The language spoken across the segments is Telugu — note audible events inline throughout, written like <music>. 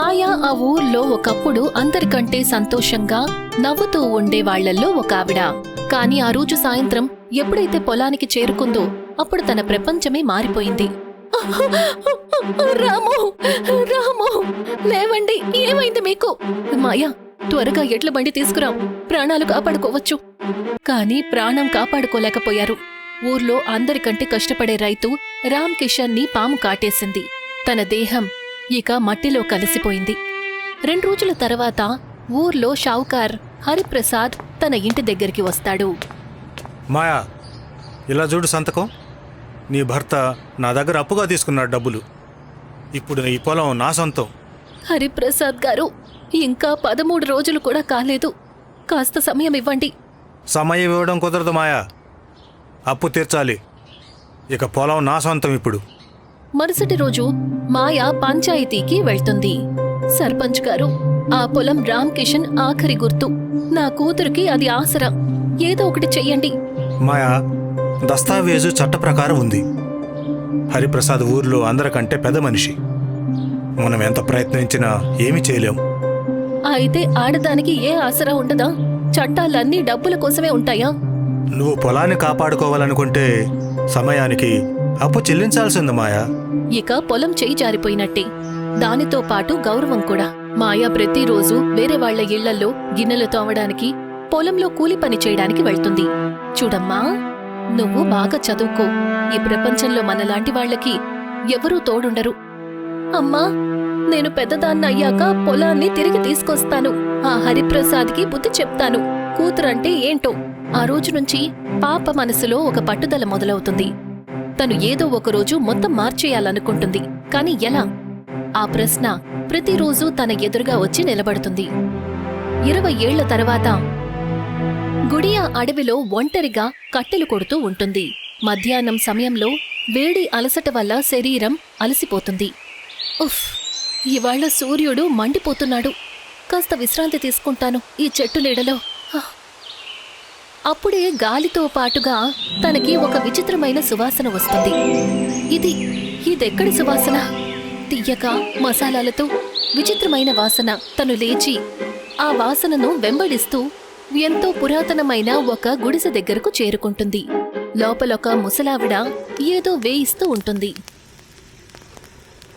మాయా ఆ ఊర్లో ఒకప్పుడు అందరికంటే సంతోషంగా నవ్వుతూ ఉండే వాళ్ళల్లో ఒక ఆవిడ. కాని ఆ రోజు సాయంత్రం ఎప్పుడైతే పొలానికి చేరుకుందో అప్పుడు తన ప్రపంచమే మారిపోయింది. రాము! రాము! లేవండి ఏమైంది మీకు? మాయా త్వరగా ఎడ్ల బండి తీసుకురా. ప్రాణాలు కాపాడుకోవచ్చు. కానీ ప్రాణం కాపాడుకోలేకపోయారు. ఊర్లో అందరికంటే కష్టపడే రైతు రామ్ కిషన్ని పాము కాటేసింది. తన దేహం ఇక మట్టిలో కలిసిపోయింది. రెండు రోజుల తర్వాత ఊర్లో షావుకార్ హరిప్రసాద్ తన ఇంటి దగ్గరికి వస్తాడు. మాయా ఇలా చూడు సంతకం. నీ భర్త నా దగ్గర అప్పుగా తీసుకున్నాడు డబ్బులు. ఇప్పుడు ఈ పొలం నా సొంతం. హరిప్రసాద్ గారు ఇంకా పదమూడు రోజులు కూడా కాలేదు. కాస్త సమయం ఇవ్వండి. సమయం ఇవ్వడం కుదరదు మాయా. అప్పు తీర్చాలి. ఇక పొలం నా సొంతం ఇప్పుడు. మరుసటి రోజు మాయా పంచాయతీకి వెళ్తుంది. సర్పంచ్ గారు ఆ పొలం రామ్ కిషన్ ఆఖరి గుర్తు. నా కూతురికి అది ఆసరా. ఏదో ఒకటి చెయ్యండి. మాయా దస్తావేజు చట్ట ప్రకారం ఉంది. హరిప్రసాద్ ఊర్లో అందరికంటే పెద్ద మనిషి. మనం ఎంత ప్రయత్నించినా ఏమీ చేయలేం. అయితే ఆడదానికి ఏ ఆసరా ఉండదా? చట్టాలన్నీ డబ్బుల కోసమే ఉంటాయా? నువ్వు పొలాన్ని కాపాడుకోవాలనుకుంటే సమయానికి అప్పు చెల్లించాల్సింది మాయా. ఇక పొలం చేయి జారిపోయినట్టే. దానితో పాటు గౌరవం కూడా. మాయా ప్రతిరోజు వేరే వాళ్ళ ఇళ్ళలో గిన్నెలు తోమడానికి పొలంలో కూలి పని చేయడానికి వెళ్తుంది. చూడమ్మా నువ్వు బాగా చదువుకో. ఈ ప్రపంచంలో మనలాంటి వాళ్ళకి ఎవరూ తోడుండరు. అమ్మా నేను పెద్దదాన్న అయ్యాక పొలాన్ని తిరిగి తీసుకొస్తాను. ఆ హరిప్రసాద్కి బుద్ధి చెప్తాను. కూతురంటే ఏంటో. ఆ రోజు నుంచి పాప మనసులో ఒక పట్టుదల మొదలవుతుంది. తను ఏదో ఒకరోజు మొత్తం మార్చేయాలనుకుంటుంది. కాని ఎలా? ఆ ప్రశ్న ప్రతిరోజు తన ఎదురుగా వచ్చి నిలబడుతుంది. ఇరవై ఏళ్ళ తర్వాత గుడియా అడవిలో ఒంటరిగా కట్టెలు కొడుతూ ఉంటుంది. మధ్యాహ్నం సమయంలో వేడి అలసట వల్ల శరీరం అలసిపోతుంది. ఉఫ్! ఇవాళ సూర్యుడు మండిపోతున్నాడు. కాస్త విశ్రాంతి తీసుకుంటాను ఈ చెట్టు నీడలో. హ. అప్పుడే గాలితో పాటుగా తనకి ఒక విచిత్రమైన సువాసన వస్తుంది. ఇది ఇదెక్కడి సువాసన? తియ్యక మసాలాలతో విచిత్రమైన వాసన. తను లేచి ఆ వాసనను వెంబడిస్తూ ఎంతో పురాతనమైన ఒక గుడిసె దగ్గరకు చేరుకుంటుంది. లోపలొక ముసలావిడ ఏదో వేయిస్తూ ఉంటుంది.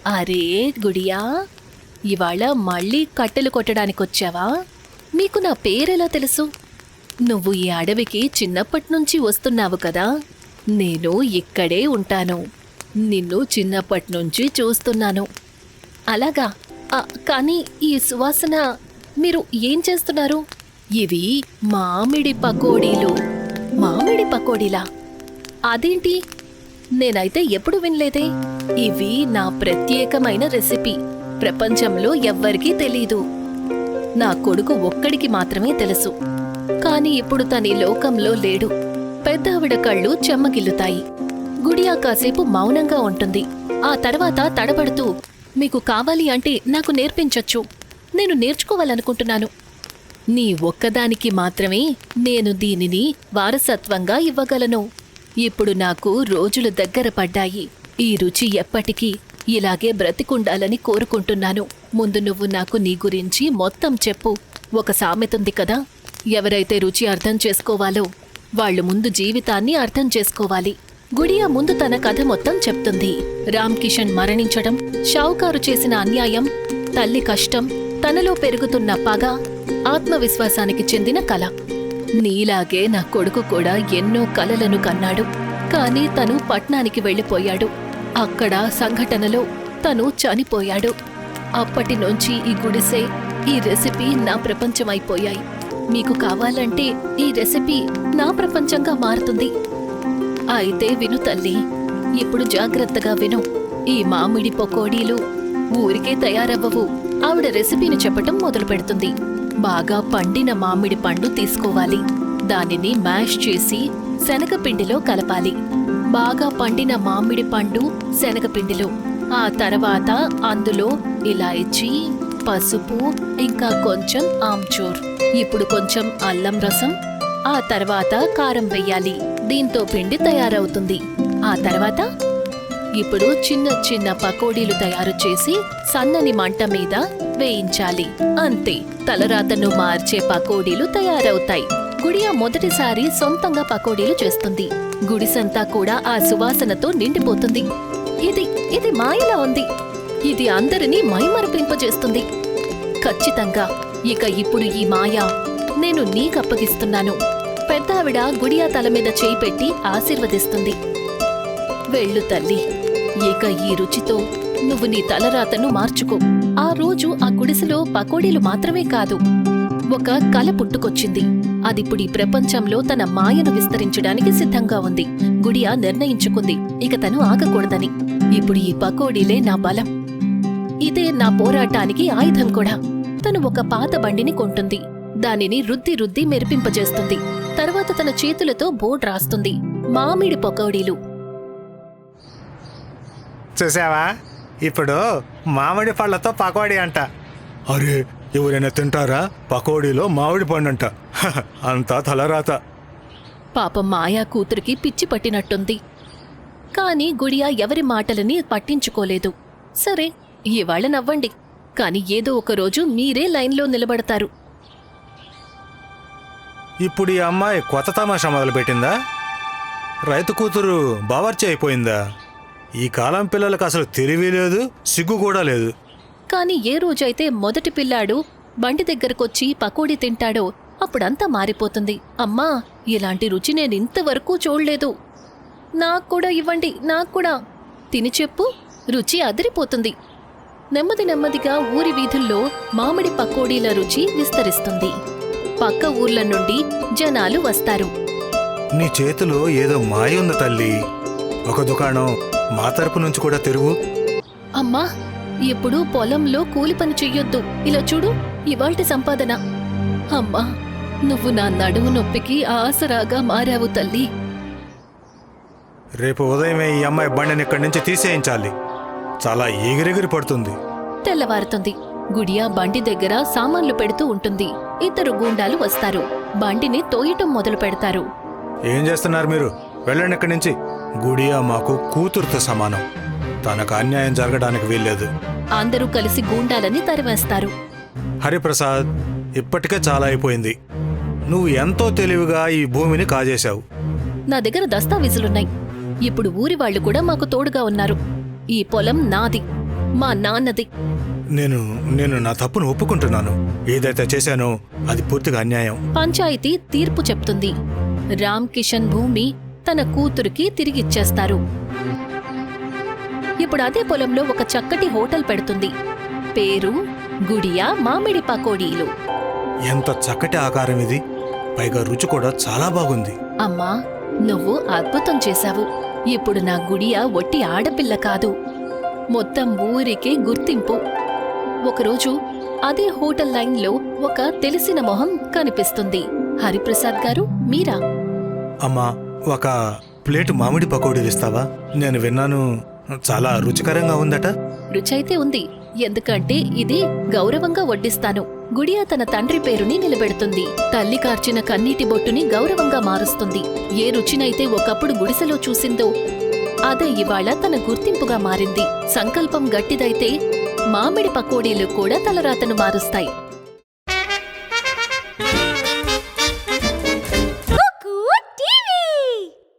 అరే గుడియా ఇవాళ మళ్ళీ కట్టెలు కొట్టడానికొచ్చావా? మీకు నా పేరెలా తెలుసు? నువ్వు ఈ అడవికి చిన్నప్పట్నుంచి వస్తున్నావు కదా. నేను ఇక్కడే ఉంటాను. నిన్ను చిన్నప్పట్నుంచి చూస్తున్నాను. అలాగా. కానీ ఈ సువాసన మీరు ఏం చేస్తున్నారు? ఇవి మామిడి పకోడీలు. మామిడి పకోడీలా? అదేంటి? నేనైతే ఎప్పుడు వినలేదే. ఇవి నా ప్రత్యేకమైన రెసిపీ. ప్రపంచంలో ఎవ్వరికీ తెలీదు. నా కొడుకు ఒక్కడికి మాత్రమే తెలుసు. కాని ఇప్పుడు తని లోకంలో లేడు. పెద్దావిడ కళ్ళు చెమ్మగిల్లుతాయి. గుడియా కాసేపు మౌనంగా ఉంటుంది. ఆ తర్వాత తడబడుతూ మీకు కావాలి అంటే నాకు నేర్పించొచ్చు. నేను నేర్చుకోవాలనుకుంటున్నాను. నీ ఒక్కదానికి మాత్రమే నేను దీనిని వారసత్వంగా ఇవ్వగలను. ఇప్పుడు నాకు రోజులు దగ్గర పడ్డాయి. ఈ రుచి ఎప్పటికీ ఇలాగే బ్రతికుండాలని కోరుకుంటున్నాను. ముందు నువ్వు నాకు నీ గురించి మొత్తం చెప్పు. ఒక సామెతుంది కదా? ఎవరైతే రుచి అర్థం చేసుకోవాలో వాళ్ళు ముందు జీవితాన్ని అర్థం చేసుకోవాలి. గుడియా ముందు తన కథ మొత్తం చెప్తుంది. రామ్ కిషన్ మరణించడం షావుకారు చేసిన అన్యాయం తల్లి కష్టం తనలో పెరుగుతున్న పగ ఆత్మవిశ్వాసానికి చెందిన కళ నీలాగే నా కొడుకు కూడా ఎన్నో కలలను కన్నాడు. కాని తను పట్నానికి వెళ్ళిపోయాడు. అక్కడ సంఘటనలో తను చనిపోయాడు. అప్పటి నుంచి ఈ గుడిసె ఈ రెసిపీ నా ప్రపంచమైపోయాయి. మీకు కావాలంటే ఈ రెసిపీ నా ప్రపంచంగా మారుతుంది. అయితే విను తల్లి ఇప్పుడు జాగ్రత్తగా విను. ఈ మామిడి పకోడీలు ఊరికే తయారవ్వవు. ఆవిడ రెసిపీని చెప్పటం మొదలు పెడుతుంది. బాగా పండిన మామిడి పండు తీసుకోవాలి. దానిని మ్యాష్ చేసి శనగపిండిలో కలపాలి. బాగా పండిన మామిడి పండు శనగపిండిలో. ఆ తర్వాత అందులో ఇలాయచి పసుపు ఇంకా కొంచెం ఆమ్చూర్. ఇప్పుడు కొంచెం అల్లం రసం ఆ తర్వాత కారం వెయ్యాలి. దీంతో పిండి తయారవుతుంది. ఆ తర్వాత ఇప్పుడు చిన్న చిన్న పకోడీలు తయారు చేసి సన్నని మంట మీద వేయించాలి. అంతే తలరాతను మార్చే పకోడీలు తయారవుతాయి. గుడియా మొదటిసారి సొంతంగా పకోడీలు చేస్తుంది. గుడిసంతా కూడా ఆ సువాసనతో నిండిపోతుంది. ఇది ఇది మాయలా ఉంది. ఇది అందరినీ మైమరపింపజేస్తుంది. ఖచ్చితంగా ఇక ఇప్పుడు ఈ మాయ నేను నీకప్పగిస్తున్నాను. పెద్దావిడ గుడియా తల మీద చేయి పెట్టి ఆశీర్వదిస్తుంది. వెళ్ళు తల్లి ఇక ఈ రుచితో నువ్వు నీ తలరాతను మార్చుకో. ఆ రోజు ఆ గుడిసెలో పకోడీలు మాత్రమే కాదు ఒక కల పుట్టుకొచ్చింది. అదిప్పుడు ఈ ప్రపంచంలో తన మాయను విస్తరించడానికి సిద్ధంగా ఉంది. గుడియా నిర్ణయించుకుంది ఇక తను ఆగకూడదని. ఇప్పుడు ఈ పకోడీలే నా బలం. ఇదే నా పోరాటానికి ఆయుధం కూడా. తను ఒక పాత బండిని కొంటుంది. దానిని రుద్ది రుద్ది మెరిపింపజేస్తుంది. తర్వాత తన చేతులతో బోర్డు రాస్తుంది. మామిడి పకోడీలు. చూసావా? ఇప్పుడు మామిడి పళ్ళతో పకోడీ అంట. అరే ఎవరైనా తింటారా? పకోడీలో మామిడి పండు అంట <laughs> అంతా తలరాత. పాపం మాయా కూతురికి పిచ్చి పట్టినట్టుంది. కాని గుడియా ఎవరి మాటలని పట్టించుకోలేదు. సరే ఇవాళ నవ్వండి. కాని ఏదో ఒక రోజు మీరే లైన్లో నిలబడతారు. ఇప్పుడు ఈ అమ్మాయి కొత్త తమాషా మొదలుపెట్టిందా? రైతు కూతురు బావర్చి అయిపోయిందా? ఈ కాలం పిల్లలకు అసలు తెలివి లేదు సిగ్గు కూడా లేదు. కాని ఏ రోజైతే మొదటి పిల్లాడు బండి దగ్గరకొచ్చి పకోడీ తింటాడో అప్పుడంతా మారిపోతుంది. అమ్మా ఇలాంటి రుచి నేను ఇంతవరకు చూడలేదు. నాకు కూడా ఇవ్వండి నాకు కూడా. తిని చెప్పు రుచి అదిరిపోతుంది. నెమ్మది నెమ్మదిగా ఊరి వీధుల్లో మామిడి పకోడీల రుచి విస్తరిస్తుంది. పక్క ఊర్ల నుండి జనాలు వస్తారు. నీ చేతిలో ఏదో మాయ ఉంది తల్లి. ఒక దుకాణం మా తరపు నుంచి కూడా తెరువు. అమ్మా ఇప్పుడు పొలంలో కూలి పని చెయ్యొద్దు. ఇలా చూడు ఇవాల్టి సంపాదన. అమ్మా నువ్వు నా నడుము నొప్పికి ఆసరాగా మారావు తల్లి. రేపు ఉదయమే ఈ అమ్మాయి బండిని ఇక్కడి నుంచి తీసేయించాలి. చాలా ఎగిరెగిరి పడుతుంది. తెల్లవారుతుంది. గుడియా బండి దగ్గర సామాన్లు పెడుతూ ఉంటుంది. ఇద్దరు గూండాలు వస్తారు. బండిని తోయటం మొదలు పెడతారు. ఏం చేస్తున్నారు మీరు? వెళ్ళండి ఇక్కడి నుంచి. గుడియా మాకు కూతురుతో సమానం. తనకు అన్యాయం జరగడానికి వీల్లేదు. అందరూ కలిసి గూండాలని తరివేస్తారు హరిప్రసాద్ ఇప్పటికే చాలా అయిపోయింది. నువ్వు ఎంతో తెలివిగా ఈ భూమిని కాజేశావు. నా దగ్గర దస్తావేజులున్నాయి. ఇప్పుడు ఊరి వాళ్ళు కూడా మాకు తోడుగా ఉన్నారు. ఈ పొలం నాది మా నాన్నది. నేను నేను నా తప్పును ఒప్పుకుంటున్నాను. ఏదైతే చేశానో అది పూర్తిగా అన్యాయం. పంచాయతీ తీర్పు చెప్తుంది. రామ్ కిషన్ భూమి తన కూతురికి తిరిగిచ్చేస్తారు. ఇప్పుడు అదే పొలంలో ఒక చక్కటి హోటల్ పెడుతుంది. పేరు గుడియా మామిడి పకోడీలు. ఎంత చక్కటి ఆకారం ఇది. పైగా రుచి కూడా చాలా బాగుంది. అమ్మా నువ్వు అద్భుతం చేశావు. ఇప్పుడు నా గుడియా ఒట్టి ఆడపిల్ల కాదు. మొత్తం ఊరికే గుర్తింపు. ఒకరోజు అదే హోటల్ లైన్లో ఒక తెలిసిన మొహం కనిపిస్తుంది. హరిప్రసాద్ గారు మీరా? అమ్మా ఒక ప్లేట్ మామిడి పకోడీలు ఇస్తావా నేను విన్నాను చాలా రుచికరంగా ఉందట. రుచైతే ఉంది. ఎందుకంటే ఇది గౌరవంగా వడ్డిస్తాను. గుడియా తన తండ్రి పేరుని నిలబెడుతుంది. తల్లి కార్చిన కన్నీటి బొట్టుని గౌరవంగా మారుస్తుంది. ఏ రుచినైతే ఒకప్పుడు గుడిసెలో చూసిందో అదే ఇవాళ తన గుర్తింపుగా మారింది. సంకల్పం గట్టిదైతే మామిడి పకోడీలు కూడా తలరాతను మారుస్తాయి.